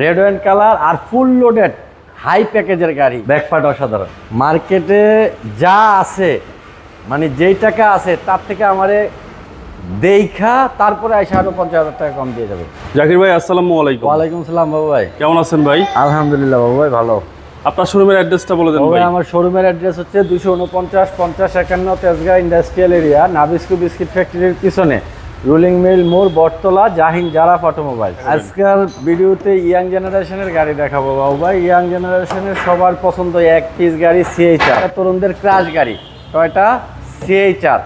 Red wine colour আর full loaded high প্যাকেজের গাড়ি। ব্যাকপার্ট অসাধারণ। মার্কেটে যা আছে মানে যেই টাকা আছে তার থেকে আমারে দেইখা তারপরে আইসা আরও পঞ্চাশ হাজার টাকা কম দিয়ে যাবে। জাকির ভাই আসসালামু আলাইকুম। ওয়ালাইকুম সালাম বাবু ভাই। কেমন আছেন ভাই? আলহামদুলিল্লাহ বাবু ভাই ভালো। আপনার শোরুমের অ্যাড্রেসটা বলে দেন ভাই ভাই। আমার শোরুমের অ্যাড্রেস হচ্ছে দুশো উনপঞ্চাশ পঞ্চাশ একান্ন Tejgaon industrial area Nabisco biscuit ফ্যাক্টরির পিছনে। রুলিং মিল মোড় বটতলা জাহিন জারাফ অটোমোবাইল আজকাল ভিডিওতে ইয়াং জেনারেশনের গাড়ি দেখাবো বাবু ভাই। ইয়াং জেনারেশনের সবার পছন্দ এক পিস গাড়ি সিএইচআর তরুণদের ক্রাশ গাড়ি। Toyota CHR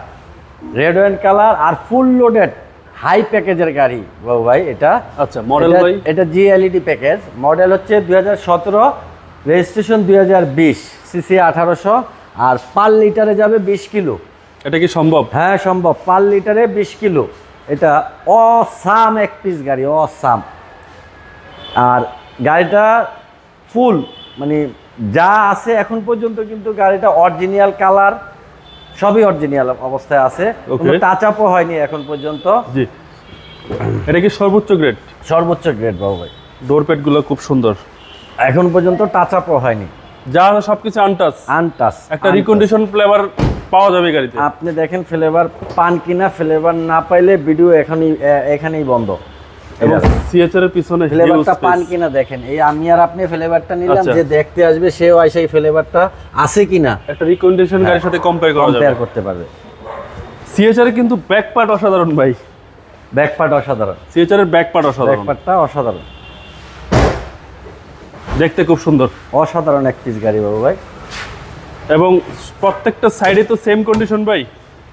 red wine colour আর ফুল লোডেড হাই প্যাকেজের গাড়ি বাবু ভাই এটা। আচ্ছা মডেল এটা- ভাই? এটা জিএলইডি প্যাকেজ মডেল হচ্ছে দুই হাজার সতেরো রেজিস্ট্রেশন দুই হাজার বিশ সিসি আঠারোশো আর পার লিটারে যাবে বিশ কিলো। এটা কি সম্ভব? হ্যাঁ সম্ভব। পার লিটারে বিশ কিলো। এটা অসাম এক পিস গাড়ি অসাম। আর গাড়িটা ফুল মানে যা আছে এখন পর্যন্ত কিন্তু গাড়িটা অরিজিনাল কালার সবই অরিজিনাল অবস্থায় আছে. টাচ আপও হয়নি এখন পর্যন্ত। জি। এটা কি সর্বোচ্চ গ্রেড সর্বোচ্চ গ্রেড বাবু ভাই। ডোর প্যাডগুলো খুব সুন্দর। এখন পর্যন্ত টাচ আপও হয়নি। যা সবকিছু আনটাচ আনটাচ একটা রিকন্ডিশন ফ্লেভার পাওয়া যাবে গাড়িতে? আপনি দেখেন ফ্লেভার পান কিনা ফ্লেভার না পাইলে ভিডিও এখনই এখানেই বন্ধ। এবং সিএচআর এর পিছনে ফ্লেভারটা পান কিনা দেখেন। এই আমি আর আপনি ফ্লেভারটা নিলাম আচ্ছা। যে দেখতে আসবে সেও আইসা এই ফ্লেভারটা আছে কিনা একটা রিকন্ডিশন গাড়ির সাথে কম্পেয়ার করা যাবে। কম্পেয়ার করতে পারবে। সিএচআর কিন্তু ব্যাক পার্ট অসাধারণ ভাই। ব্যাক পার্ট অসাধারণ। সিএচআর এর ব্যাক পার্ট ব্যাক পার্টটা অসাধারণ। দেখতে খুব সুন্দর। অসাধারণ এক পিস গাড়ি বাবু ভাই। এবং প্রত্যেকটা সাইডে তো সেম কন্ডিশন ভাই?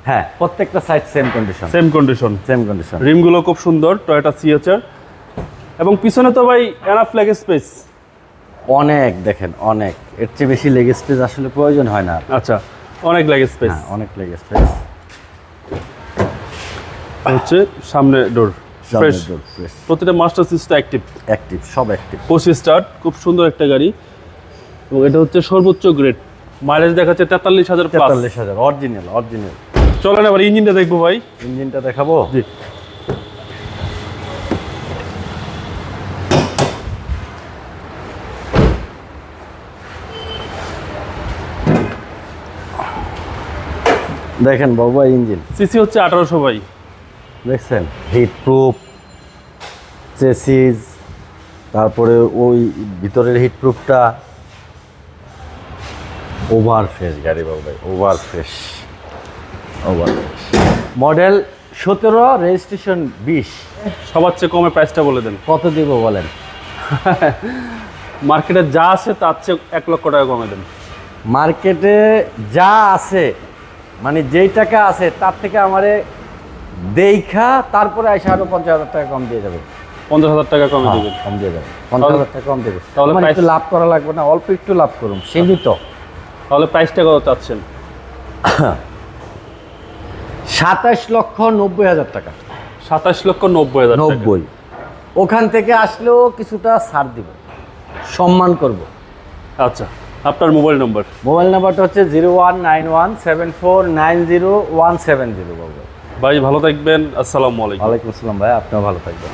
হ্যাঁ প্রত্যেকটা side same condition same condition same condition রিমগুলো খুব সুন্দর টয়োটা সিএচআর এবং পিছনে তো ভাই এনাফ লেগ স্পেস অনেক দেখেন অনেক। এর চেয়ে বেশি লেগ স্পেস আসলে প্রয়োজন হয় না। আচ্ছা অনেক লেগ স্পেস হ্যাঁ অনেক লেগ স্পেস হচ্ছে সামনে ডোর ফ্রেশ প্রতিটা মাস্টার সিস্টেম অ্যাক্টিভ অ্যাক্টিভ সব অ্যাক্টিভ পঁচিশ স্টার্ট খুব সুন্দর একটা গাড়ি। এবং এটা হচ্ছে সর্বোচ্চ গ্রেড মাইলেজ দেখাচ্ছে তেতাল্লিশ হাজার তেতাল্লিশ হাজার অরিজিনাল অরিজিনাল চলেন এবার ইঞ্জিনটা দেখব ভাই। ইঞ্জিনটা দেখাবো? জি। দেখেন বাবু ইঞ্জিন। সিসি হচ্ছে আঠারোশো ভাই। দেখছেন? হিট প্রুফ চেসিস তারপরে ওই ভিতরের হিট প্রুফটা ওভার ফ্রেশ গাড়ি বাবু ভাই over fresh over fresh model সতেরো রেজিস্ট্রেশন বিশ। সবার চেয়ে কমে প্রাইসটা বলে দেন। কত দিব বলেন? মার্কেটে যা আছে তার চেয়ে এক লক্ষ টাকা কমে দেন। মার্কেটে যা আছে মানে যেই টাকা আছে তার থেকে আমারে দেইখা তারপরে আইসা আরও পঞ্চাশ হাজার টাকা কম দিয়ে যাবে। পঞ্চাশ হাজার টাকা কমে হ্যাঁ, দেবেন। কম দিয়ে যাবে। পঞ্চাশ হাজার টাকা কম দেবে। তাহলে একটু লাভ করা লাগবে না অল্প একটু লাভ করুন সীমিত। তাহলে প্রাইসটা কত চাচ্ছেন? সাতাশ লক্ষ নব্বই হাজার টাকা। সাতাশ লক্ষ নব্বই হাজার নব্বই। ওখান থেকে আসলেও কিছুটা ছাড় দিব। সম্মান করব। আচ্ছা আপনার মোবাইল নম্বর মোবাইল নাম্বারটা হচ্ছে zero one nine one seven four nine zero one seven zero ভাই ভালো থাকবেন। আসসালামু আলাইকুম। ওয়ালাইকুম আসসালাম ভাই আপনিও ভালো থাকবেন।